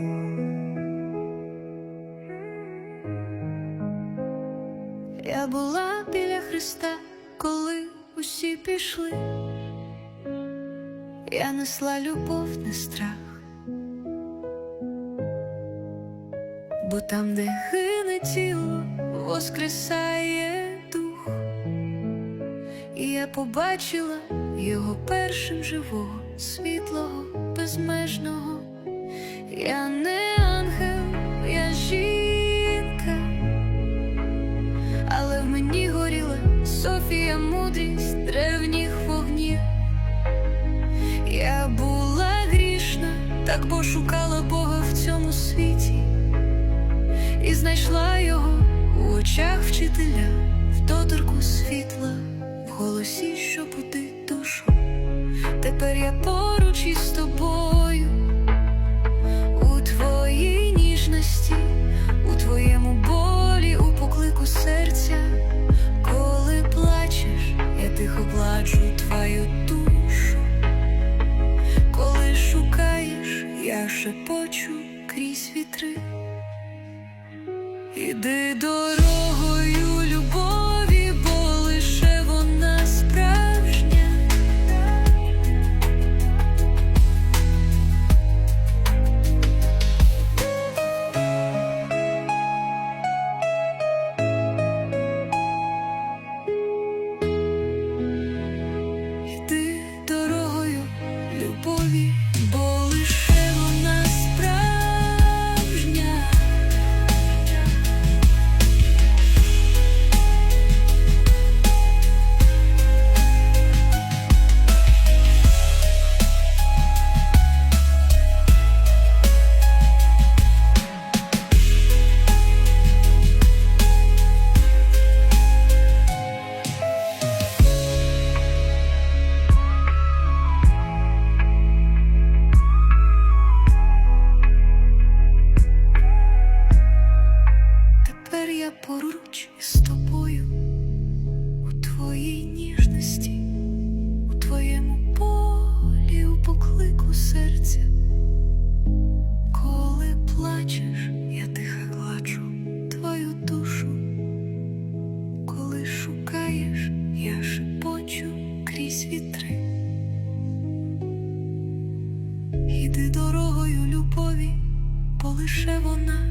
Я була біля Христа, коли усі пішли, я несла любов, не страх, бо там, де гине тіло, воскресає дух, і я побачила його першим живого, світлого, безмежного. Я не ангел, я жінка, але в мені горіла Софія мудрість древніх вогнів. Я була грішна, так бо шукала Бога в цьому світі, і знайшла його у очах вчителя, в доторку світла, в голосі, що будить душу. Тепер я поруч із тобою, гладжу твою душу. Коли шукаєш, я шепочу крізь вітри. Іди дорогою поруч із тобою у твоїй ніжності, у твоєму полі, у поклику серця. Коли плачеш, я тихо гладжу твою душу. Коли шукаєш, я шепочу крізь вітри. Іди дорогою любові, бо лише вона.